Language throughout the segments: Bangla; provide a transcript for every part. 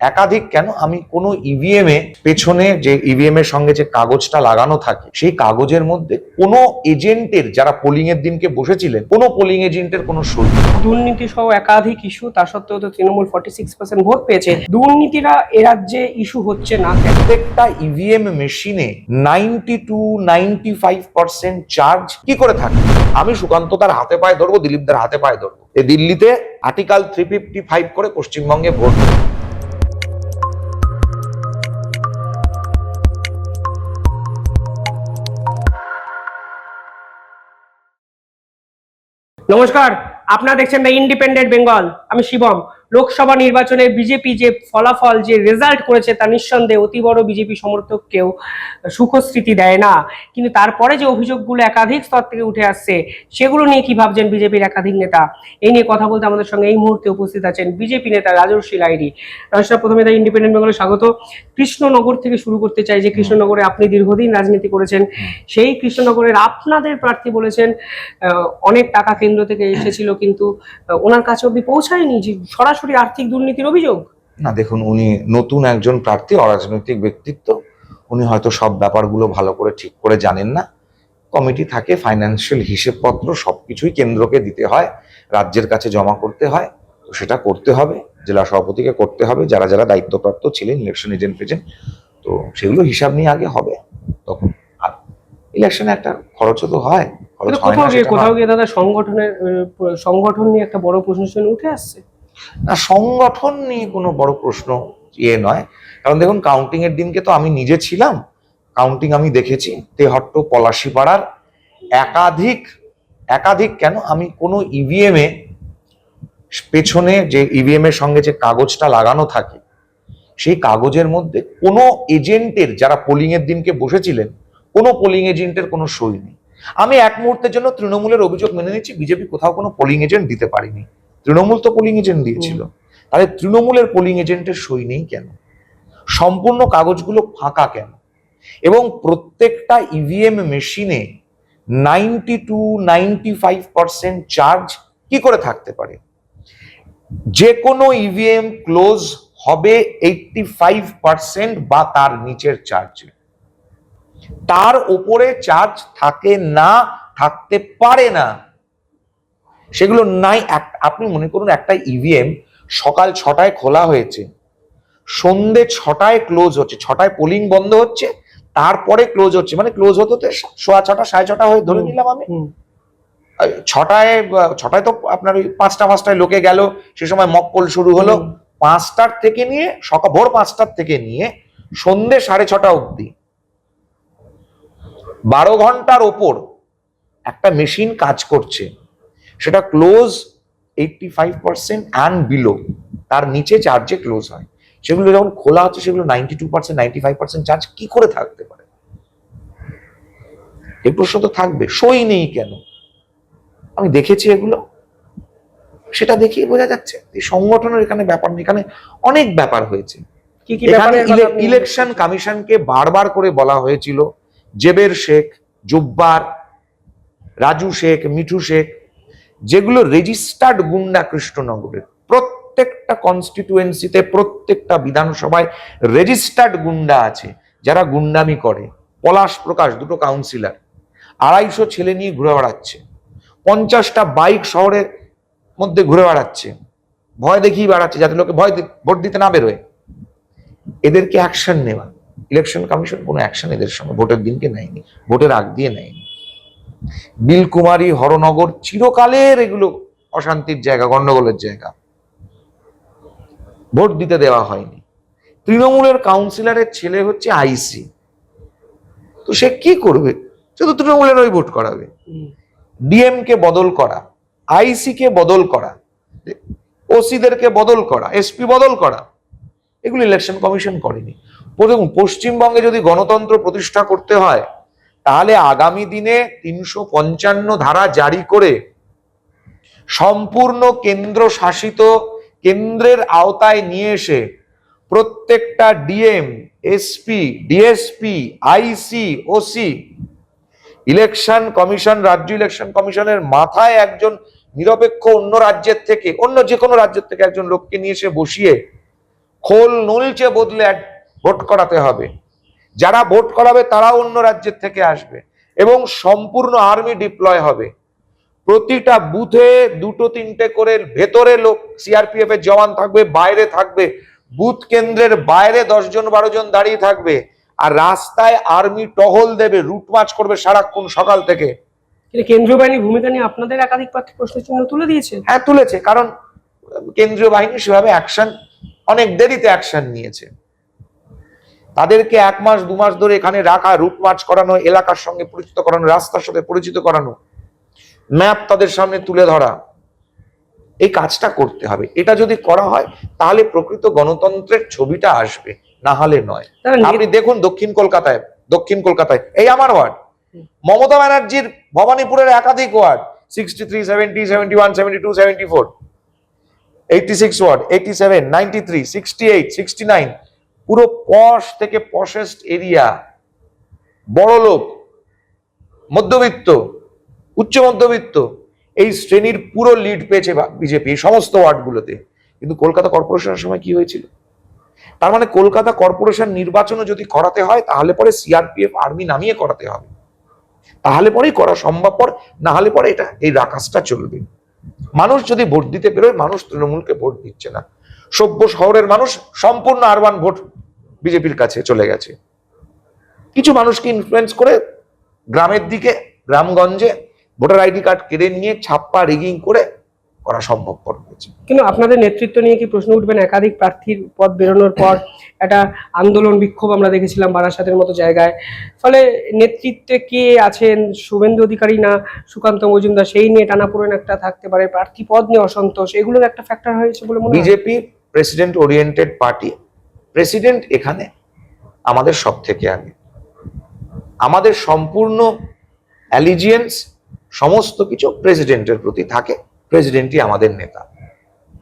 একাধিক কেন? আমি কোনো ইভিএম এ পেছনে যে ইভিএম এর সঙ্গে যে কাগজটা লাগানো থাকে সেই কাগজের মধ্যে কোনো এজেন্টের যারা পোলিং এর দিনকে বসেছিলেন কোনো পোলিং এজেন্টের কোনো সই। দুর্নীতি সহ একাধিক ইস্যু তা সত্ত্বেও তো Trinamool forty six percent vote পেয়েছে। দুর্নীতিরা এ রাজ্যে ইস্যু হচ্ছে না প্রত্যেকটা ইভিএম মেশিনে ninety two ninety five percent charge কি করে থাকে? আমি সুকান্ত তার হাতে পায়ে ধরবো দিলীপদার হাতে পায়ে ধরবো। দিল্লিতে আর্টিকেল থ্রি ফিফটি ফাইভ করে পশ্চিমবঙ্গে ভোট। নমস্কার আপনারা দেখছেন দ্য ইন্ডিপেন্ডেন্ট বেঙ্গল আমি শিবম। লোকসভা নির্বাচনে বিজেপি যে ফলাফল, যে রেজাল্ট করেছে তা নিঃসন্দেহে অতি বড় বিজেপি সমর্থককেও সুখস্মৃতি দেয় না। কিন্তু তারপরে যে অভিযোগগুলো একাধিক স্তর থেকে উঠে আসছে, সেগুলো নিয়ে কি ভাবছেন বিজেপির একাধিক নেতা? এই নিয়ে কথা বলতে আমাদের সঙ্গে এই মুহূর্তে উপস্থিত আছেন বিজেপি নেতা রাজর্ষী লাইরি রাজর্ষী প্রথমে দ্য ইন্ডিপেন্ডেন্ট বেঙ্গলে স্বাগত। কৃষ্ণনগর থেকে শুরু করতে চাই যে কৃষ্ণনগরে আপনি দীর্ঘদিন রাজনীতি করেছেন, সেই কৃষ্ণনগরের আপনাদের প্রার্থী বলেছেন অনেক টাকা কেন্দ্র থেকে এসেছিল, কিন্তু ওনার কাছে অব্দি পৌঁছায়নি, যে সরাসরি আর্থিক দুর্নীতির অভিযোগ? না দেখুন উনি নতুন একজন প্রার্থী অরাজনৈতিক ব্যক্তিত্ব। উনি হয়তো সব ব্যাপারগুলো ভালো করে ঠিক করে জানেন না। কমিটি থাকে ফাইন্যান্সিয়াল হিসেবপত্র সবকিছুই কেন্দ্রকে দিতে হয় রাজ্যের কাছে জমা করতে হয়। তো সেটা করতে হবে জেলা সভাপতিকে করতে হবে যারা যারা দায়িত্বপ্রাপ্ত ছিলেন ইলেকশন এজেন্ট ফেজেন্ট তো সেগুলো হিসাব নিয়ে আগে হবে তখন। আর ইলেকশনে একটা খরচও তো হয় খরচ কিন্তু হয় না কোথাও গিয়ে কোথাও গিয়ে দাদা সংগঠনের সংগঠন নিয়ে একটা বড় প্রশ্ন উঠে আসছে। না, সংগঠন নিয়ে কোনো বড় প্রশ্ন ইয়ে নয়। কারণ দেখুন কাউন্টিং এর দিনকে তো আমি নিজে ছিলাম। কাউন্টিং আমি দেখেছি। তেহট্ট, পলাশিপাড়ার একাধিক একাধিক কেন? আমি কোনো ইভিএম এ পেছনে যে ইভিএম এর সঙ্গে যে কাগজটা লাগানো থাকে, সেই কাগজের মধ্যে কোনো এজেন্টের, যারা পোলিং এর দিনকে বসেছিলেন, কোনো পোলিং এজেন্টের কোনো সই নেই। আমি এক মুহূর্তের জন্য তৃণমূলের অভিযোগ মেনে নিচ্ছি, বিজেপি কোথাও কোনো পোলিং এজেন্ট দিতে পারেনি। তৃণমূল তো পোলিং এজেন্ট দিয়েছিল। তাহলে তৃণমূলের পোলিং এজেন্টের সই নেই কেন? সম্পূর্ণ কাগজগুলো ফাঁকা কেন? এবং প্রত্যেকটা ইভিএম মেশিনে ninety two ninety five percent charge কি করে থাকতে পারে? যে কোনো ইভিএম ক্লোজ হবে এইটটি ফাইভ পার্সেন্ট বা তার নিচের চার্জে তার ওপরে চার্জ থাকে না থাকতে পারে না। সেগুলো নাই এক- আপনি মনে করুন একটা ইভিএম সকাল ছটায় খোলা হয়েছে সন্ধে ছটায় ক্লোজ হচ্ছে ছটায় পোলিং বন্ধ হচ্ছে তারপরে ক্লোজ হচ্ছে মানে ক্লোজ হতে হতে সোয়া ছটা সাড়ে ছটা হয়ে ধরে নিলাম আমি। ছটায় ছটায় তো আপনার ওই পাঁচটা পাঁচটায় লোকে গেল সে সময় মকপল শুরু হলো। পাঁচটার থেকে নিয়ে সকাল ভোর পাঁচটার থেকে নিয়ে সন্ধে সাড়ে ছটা অবধি। বারো ঘণ্টার ওপর একটা মেশিন কাজ করছে। সেটা close eighty five percent and below তার নিচে চার্জে ক্লোজ হয়। সেগুলো যখন খোলা হচ্ছে সেগুলো ninety two percent ninety five percent charge কি করে থাকতে পারে? এই প্রশ্ন তো থাকবে সই নেই কেন? আমি দেখেছি এগুলো। সেটা দেখিয়ে বোঝা যাচ্ছে এই সংগঠনের এখানে ব্যাপার নেই। এখানে অনেক ব্যাপার হয়েছে। কি কি এখানে ইলেকশন কমিশনকে বারবার করে বলা হয়েছিল জেবের শেখ জুব্বার রাজু শেখ মিঠু শেখ যেগুলো রেজিস্টার্ড গুন্ডা কৃষ্ণনগরের। প্রত্যেকটা কনস্টিটুয়েন্সিতে প্রত্যেকটা বিধানসভায় রেজিস্টার্ড গুন্ডা আছে, যারা গুন্ডামি করে। পলাশ প্রকাশ, দুটো কাউন্সিলর আড়াইশো ছেলে নিয়ে ঘুরে বেড়াচ্ছে। পঞ্চাশটা বাইক শহরের মধ্যে ঘুরে বেড়াচ্ছে। ভয় দেখিয়ে বেড়াচ্ছে, যাতে লোকে ভয় ভোট দিতে না বেরোয়। এদেরকে অ্যাকশন নেওয়া। ইলেকশন কমিশন কোনো অ্যাকশন এদের সঙ্গে, ভোটের দিনকে নেয়নি। ভোটের আগ দিয়ে নেয়নি। বিলকুমারী হরনগর চিরকালের এগুলো অশান্তির জায়গা গন্ডগোলের জায়গা। ভোট দিতে দেওয়া হয়নি। তৃণমূলের কাউন্সিলরের ছেলে হচ্ছে আইসি। তো সে কি করবে? শুধু তৃণমূলের ওই ভোট করাবে। ডিএম কে বদল করা আইসি কে বদল করা, ওসিদেরকে বদল করা, এসপি বদল করা, এগুলো ইলেকশন কমিশন করেনি। পশ্চিমবঙ্গে যদি গণতন্ত্র প্রতিষ্ঠা করতে হয় তাহলে আগামী দিনে তিনশো পঞ্চান্ন ধারা জারি করে সম্পূর্ণ কেন্দ্র শাসিত কেন্দ্রের আওতায় নিয়ে এসে প্রত্যেকটা DM, SP, DSP, IC, OC, election commission, রাজ্য ইলেকশন কমিশনের মাথায় একজন নিরপেক্ষ অন্য রাজ্যের থেকে, অন্য যে কোনো রাজ্যের থেকে একজন লোককে নিয়ে এসে বসিয়ে খোল নলচে বদলে ভোট করাতে হবে। যারা ভোট করাবে তারাও অন্য রাজ্যের থেকে আসবে এবং সম্পূর্ণ আর্মি ডিপ্লয় হবে। প্রতিটা বুথে দুটো তিনটে করে ভেতরে লোক সিআরপিএফ এর জওয়ান থাকবে বাইরে থাকবে বুথ কেন্দ্রের বাইরে দশ জন বারো জন দাঁড়িয়ে থাকবে আর রাস্তায় আর্মি টহল দেবে রুট মার্চ করবে সারাক্ষণ সকাল থেকে। কেন্দ্রীয় বাহিনীর ভূমিকা নিয়ে আপনাদের একাধিক প্রশ্ন চিহ্ন তুলে দিয়েছে? হ্যাঁ তুলেছে কারণ কেন্দ্রীয় বাহিনী সেভাবে অ্যাকশন অনেক দেরিতে অ্যাকশন নিয়েছে। তাদেরকে এক মাস দু মাস ধরে এখানে রাখা রুট মার্চ করানো এলাকার সঙ্গে পরিচিত করানো রাস্তার সাথে পরিচিত করানো ম্যাপ তাদের সামনে তুলে ধরা এই কাজটা করতে হবে। এটা যদি করা হয় তাহলে প্রকৃত গণতন্ত্রের ছবিটা আসবে না হলে নয়। আপনি দেখুন দক্ষিণ কলকাতায় দক্ষিণ কলকাতায় এই আমার ওয়ার্ড। মমতা ব্যানার্জির ভবানীপুরের একাধিক ward sixty three seventy seventy one seventy two seventy four eighty six ward eighty seven ninety three sixty eight sixty nine পুরো পশ থেকে পশেস্ট এরিয়া, বড় লোক, মধ্যবিত্ত, উচ্চ মধ্যবিত্ত, এই শ্রেণির পুরো লিড পেয়েছে বিজেপি সমস্ত ওয়ার্ডগুলোতে। কিন্তু কলকাতা কর্পোরেশনের সময় কি হয়েছিল? তার মানে কলকাতা কর্পোরেশন নির্বাচনও যদি করাতে হয়, তাহলে পরে সিআরপিএফ আর্মি নামিয়ে করাতে হবে। তাহলে পরেই করা সম্ভবপর না হলে পরে এটা, এই রাকাসটা চলবে। মানুষ যদি ভোট দিতে পেরোয় মানুষ তৃণমূলকে ভোট দিচ্ছে না। সভ্য শহরের মানুষ সম্পূর্ণ আরবান ভোট বিজেপির কাছে চলে গেছে। কিছু মানুষকে ইনফ্লুয়েন্স করে গ্রামের দিকে গ্রামগঞ্জে ভোটার আইডি কার্ড কেড়ে নিয়ে ছাপ্পা রিগিং করে করা সম্ভবপর হয়েছে। কিন্তু আপনাদের নেতৃত্ব নিয়ে কি প্রশ্ন উঠবেন? একাধিক প্রার্থীর পদ বেরোনোর পর একটা আন্দোলন বিক্ষোভ আমরা দেখেছিলাম বারাসাতের মতো জায়গায়। ফলে নেতৃত্বে কে আছেন? শুভেন্দু অধিকারী না? সুকান্ত মজুমদার সেই নিয়ে টানাপোড়েন একটা থাকতে পারে। প্রার্থী পদ নিয়ে অসন্তোষ এগুলোর একটা ফ্যাক্টর হয়েছে বলে মনে হয়? BJP president oriented party president এখানে আমাদের সব থেকে আগে। আমাদের সম্পূর্ণ অ্যালিজিয়েন্স সমস্ত কিছু প্রেসিডেন্টের প্রতি থাকে প্রেসিডেন্টই আমাদের নেতা।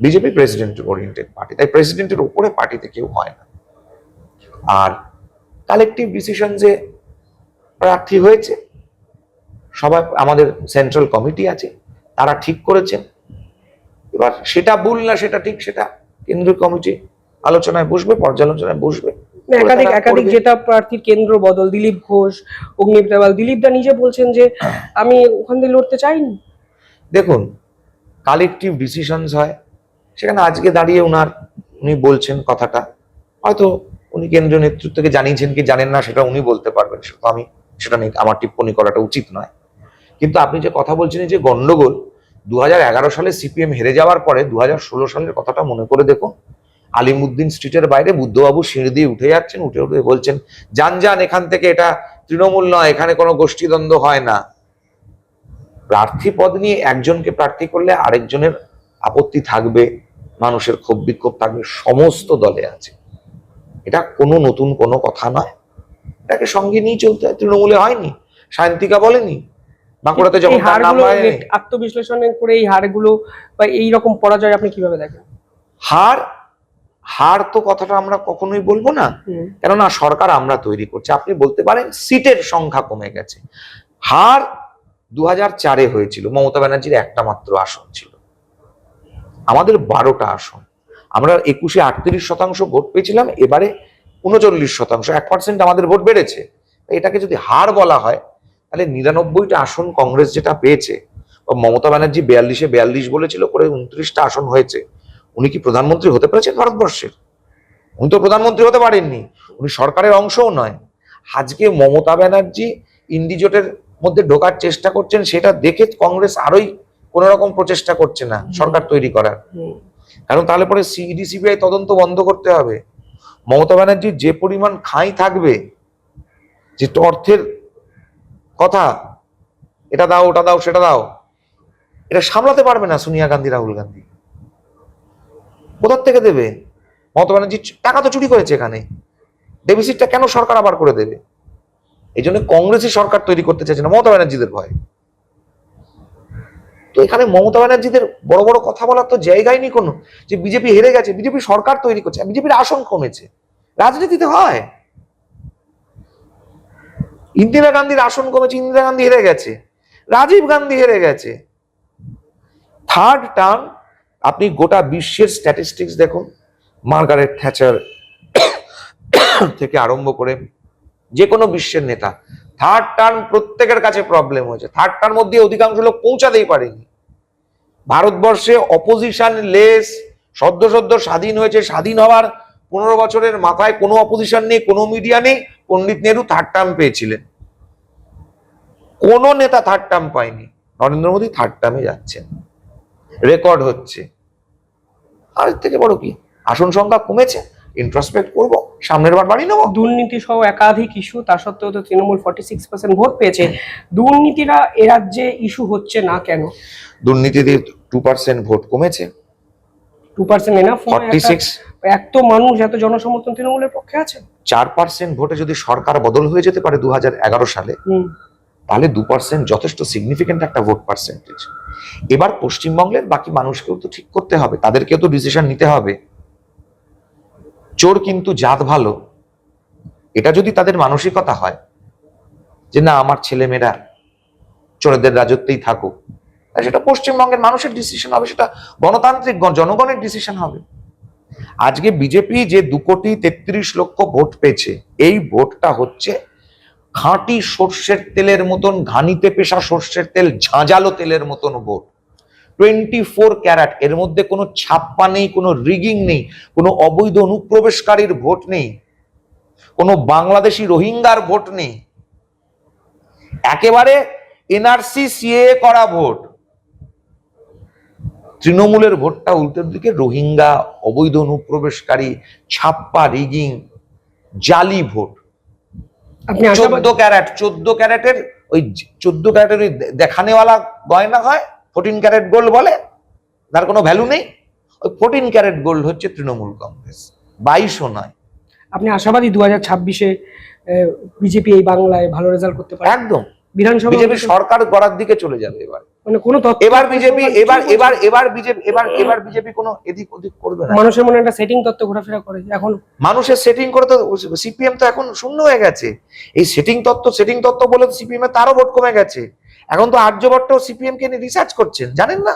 বিজেপি প্রেসিডেন্ট ওরিয়েন্টেড পার্টি তাই প্রেসিডেন্টের উপরে পার্টিতে কেউ হয় না। আর কালেকটিভ ডিসিশন যে প্রার্থী হয়েছে সবাই আমাদের সেন্ট্রাল কমিটি আছে, তারা ঠিক করেছেন। এবার সেটা ভুল না, সেটা ঠিক, সেটা কেন্দ্রীয় কমিটি আলোচনায় বসবে পর্যালোচনায় বসবে। একাধিক একাধিক জেতা প্রার্থীর কেন্দ্র বদল দিলীপ ঘোষ অগ্নিপ দেওয়াল দিলীপ দা নিজে বলছেন যে আমি ওখান দিয়ে লড়তে চাইনি। দেখুন কালেকটিভ ডিসিশনস হয়। সেখানে আজকে দাঁড়িয়ে উনার উনি বলছেন কথাটা। হয়তো উনি কেন্দ্রীয় নেতৃত্বকে জানিয়েছেন কি জানেন না সেটা উনি বলতে পারবেন। সেটা তো আমি সেটা নিয়ে আমার টিপ্পণী করাটা উচিত নয়। কিন্তু আপনি যে কথা বলছেন যে গন্ডগোল দু হাজার এগারো সালে সিপিএম হেরে যাওয়ার পরে দু হাজার ষোলো সালের কথাটা মনে করে দেখুন। আলিমুদ্দিন স্ট্রিটের বাইরে বুদ্ধবাবু সিঁড়ি দিয়ে উঠে যাচ্ছেন, উঠে উঠে বলছেন, যান যান, এখান থেকে এটা তৃণমূল নয়, এখানে কোনো গোষ্ঠীদ্বন্দ্ব হয় না। প্রার্থী পদ নিয়ে একজনকে প্রার্থী করলে আরেকজনের আপত্তি থাকবে, মানুষের ক্ষোভ বিক্ষোভ থাকবে, সমস্ত দলে আছে। এটা কোনো নতুন কোনো কথা নয়। এটাকে সঙ্গে নিয়ে চলতে হয়, তৃণমূলে হয়নি শান্তিকা বলেনি। বাঁকুড়াতে যখন তার নাম হারগুলো আত্মবিশ্লেষণ করে এই হারগুলো বা এই রকম পরাজয় আপনি কীভাবে দেখেন? হার হার তো কথাটা আমরা কখনোই বলব না। কেননা সরকার আমরা তৈরি করছি। আপনি বলতে পারেন সিটের সংখ্যা কমে গেছে। হার দু হাজার চারে হয়েছিল। মমতা ব্যানার্জির একটা মাত্র আসন ছিল। আমাদের বারোটা আসন। আমরা একুশে আটত্রিশ শতাংশ ভোট পেয়েছিলাম। এবারে উনচল্লিশ শতাংশ। এক পার্সেন্ট আমাদের ভোট বেড়েছে। এটাকে যদি হার বলা হয় তাহলে নিরানব্বইটা আসন কংগ্রেস যেটা পেয়েছে বা মমতা ব্যানার্জি বিয়াল্লিশে বিয়াল্লিশ বলেছিল করে উনত্রিশটা আসন হয়েছে উনি কি প্রধানমন্ত্রী হতে পেরেছেন ভারতবর্ষের? উনি তো প্রধানমন্ত্রী হতে পারেননি উনি সরকারের অংশও নয়। আজকে মমতা ব্যানার্জি ইন্ডিজোটের মধ্যে ঢোকার চেষ্টা করছেন সেটা দেখে কংগ্রেস আরোই কোন রকম প্রচেষ্টা করছে না সরকার তৈরি করার। কারণ তাহলে পরে সিইডি সিবিআই তদন্ত বন্ধ করতে হবে। মমতা ব্যানার্জির যে পরিমাণ খাই থাকবে যে অর্থের কথা। এটা দাও, ওটা দাও, সেটা দাও। এটা সামলাতে পারবে না সোনিয়া গান্ধী, রাহুল গান্ধী। কোথার থেকে দেবে? মমতা ব্যানার্জি টাকা তো চুরি করেছে এখানে। ডেফিসিটটা কেন সরকার আবার করে দেবে? এই জন্য কংগ্রেসই সরকার তৈরি করতে চাইছে না, মমতা ব্যানার্জিদের ভয়। তো এখানে মমতা ব্যানার্জিদের বড় বড় কথা বলার তো জায়গাই নেই কোনো। যে বিজেপি হেরে গেছে, বিজেপি সরকার তৈরি করছে বিজেপির আসন কমেছে। রাজনীতিতে হয়। ইন্দিরা গান্ধীর আসন কমেছে, ইন্দিরা গান্ধী হেরে গেছে, রাজীব গান্ধী হেরে গেছে। থার্ড টার্ম আপনি গোটা বিশ্বের স্ট্যাটিস্টিক্স দেখুন, মার্গারেট থ্যাচার থেকে আরম্ভ করে যে কোনো বিশ্বের নেতা থার্ড টার্ম প্রত্যেকের কাছে প্রবলেম হয়েছে। থার্ড টার্ম মধ্যে অধিকাংশ লোক পৌঁছাতেই পারেনি। ভারতবর্ষে অপোজিশন লেস সদ্য সদ্য স্বাধীন হয়েছে, স্বাধীন হওয়ার পনেরো বছরের মাথায় কোনো অপোজিশন নেই, কোনো মিডিয়া নেই, পণ্ডিত নেহরু থার্ড টার্ম পেয়েছিলেন। কোনো নেতা থার্ড টার্ম পায়নি। নরেন্দ্র মোদী থার্ড টার্মে যাচ্ছেন। রেকর্ড হচ্ছে। আর থেকে বড় কি? আসন সংখ্যা কমেছে ইন্ট্রোস্পেক্ট করব সামনের বার বাড়ি নেব। দুর্নীতি সহ একাধিক ইস্যু তা সত্ত্বেও তো Trinamool forty six percent vote পেয়েছে। দুর্নীতিরা এ রাজ্যে ইস্যু হচ্ছে না কেন? দুর্নীতিতে টু পার্সেন্ট ভোট কমেছে। Two percent enough forty six এত মানুষ এত জনসমর্থন তৃণমূলের পক্ষে আছে? চার পার্সেন্ট ভোটে যদি সরকার বদল হয়ে যেতে পারে দু হাজার এগারো সালে তাহলে দু পার্সেন্ট যথেষ্ট সিগনিফিকেন্ট একটা ভোট পার্সেন্টেজ এবার পশ্চিমবঙ্গের বাকি মানুষকেও তো ঠিক করতে হবে, তাদেরকেও তো ডিসিশন নিতে হবে। চোর কিন্তু জাত ভালো, এটা যদি তাদের মানসিকতা হয়, যে না, আমার ছেলেমেয়েরা চোরদের রাজত্বেই থাকুক সেটা পশ্চিমবঙ্গের মানুষের ডিসিশন হবে, সেটা গণতান্ত্রিক, জনগণের ডিসিশন হবে। আজকে বিজেপি যে দু কোটি তেত্রিশ লক্ষ ভোট পেয়েছে, এই ভোটটা হচ্ছে খাঁটি সর্ষের তেলের মতন, ঘানিতে পেশা সর্ষের তেল, ঝাঁঝালো তেলের মতন ভোট টোয়েন্টি ফোর ক্যারাট, এর মধ্যে কোনো ছাপ্পা নেই, কোনো রিগিং নেই, কোনো অবৈধ অনুপ্রবেশকারীর ভোট নেই, কোনো বাংলাদেশি রোহিঙ্গার ভোট নেই। একেবারে এনআরসি সিএ করা ভোট। তৃণমূলের ভোটটা উল্টোর দিকে, রোহিঙ্গা, অবৈধ অনুপ্রবেশকারী, ছাপ্পা, রিগিং, জালি ভোট। আপনি চোদ্দ ক্যারেট চোদ্দ ক্যারেটের ওই চোদ্দ ক্যারেটের ওই দেখানেওয়ালা গয়না হয় ফোরটিন ক্যারেট গোল্ড বলে তার কোনো ভ্যালু নেই। ওই ফোরটিন ক্যারেট গোল্ড হচ্ছে তৃণমূল কংগ্রেস বাইশও নয়। আপনি আশাবাদী দু হাজার ছাব্বিশে বিজেপি এই বাংলায় ভালো রেজাল্ট করতে পারে? একদম। বিধানসভা বিজেপি সরকার গড়ার দিকে চলে যাবে এবার। মানে কোনো এবার বিজেপি এবার এবার এবার বিজেপি এবার এবার বিজেপি কোনো এদিক ওদিক করবে না। মানুষের মনে একটা সেটিং তত্ত্ব ঘোরাফেরা করে। এখন মানুষের সেটিং করে তো সিপিএম তো এখন শূন্য হয়ে গেছে। এই সেটিং তত্ত্ব সেটিং তত্ত্ব বলে সিপিএম এর তারও ভোট কমে গেছে। এখন তো আর্যভট্ট সিপিএম কে নিয়ে রিসার্চ করছেন জানেন না?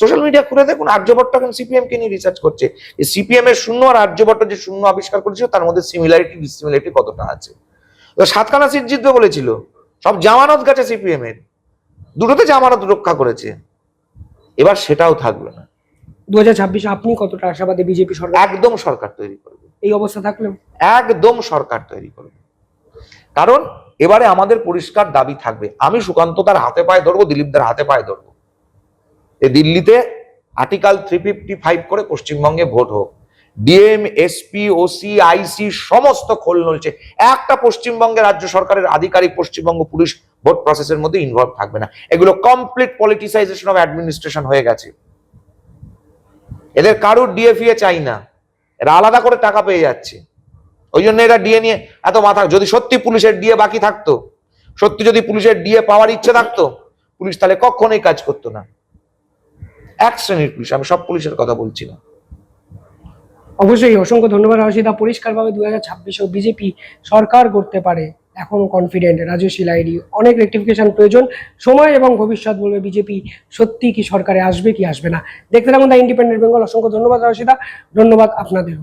সোশ্যাল মিডিয়া খুলে দেখুন আর্যভট্ট এখন সিপিএম কে নিয়ে রিসার্চ করছে। এই সিপিএম এর শূন্য আর আর্যভট্ট যে শূন্য আবিষ্কার করেছিল তার মধ্যে সিমিলারিটি ডিসিমিলারিটি কতটা আছে? তো সাতখানা সিট জিতবে বলেছিল সব জামানত গেছে সিপিএম এর। দুটোতে জামানত রক্ষা করেছে। এবার সেটাও থাকবে না। দু হাজার ছাব্বিশে আপনি কতটা আশাবাদী বিজেপি সরকার? একদম সরকার তৈরি করবে। এই অবস্থা থাকলেও একদম সরকার তৈরি করবে। কারণ এবারে আমাদের পরিষ্কার দাবি থাকবে। আমি সুকান্ত তার হাতে পায়ে ধরবো দিলীপদার হাতে পায়ে ধরবো। এ দিল্লিতে আর্টিকেল থ্রি ফিফটি ফাইভ করে পশ্চিমবঙ্গে ভোট হোক। ডিএম এসপি ওসি আইসি সমস্ত খোল নলছে। একটা পশ্চিমবঙ্গের রাজ্য সরকারের আধিকারিক পশ্চিমবঙ্গ পুলিশ ভোট প্রসেসের মধ্যে ইনভলভ থাকবে না। এগুলো কমপ্লিট পলিটিসাইজেশন অফ অ্যাডমিনিস্ট্রেশন হয়ে গেছে। এদের কারুর ডিএফিএ চাই না। এরা আলাদা করে টাকা পেয়ে যাচ্ছে। ওই জন্য এরা ডিএ নিয়ে এত মাথা যদি সত্যি পুলিশের ডিএ বাকি থাকতো, সত্যি যদি পুলিশের ডিএ পাওয়ার ইচ্ছে থাকতো, পুলিশ তাহলে কখনোই কাজ করতো না। এক শ্রেণির পুলিশ, আমি সব পুলিশের কথা বলছি না। অবশ্যই অসংখ্য ধন্যবাদ রাশিদা পরিষ্কারভাবে দু হাজার ছাব্বিশেও বিজেপি সরকার করতে পারে। এখনও কনফিডেন্ট রাজস্বী লাইডি অনেক রেক্টিফিকেশন প্রয়োজন। সময় এবং ভবিষ্যৎ বলবে বিজেপি সত্যি কি সরকারে আসবে কি আসবে না? দেখতে থাকুন দা ইন্ডিপেন্ডেন্ট বেঙ্গল অসংখ্য ধন্যবাদ রাশিদা ধন্যবাদ আপনাদেরও।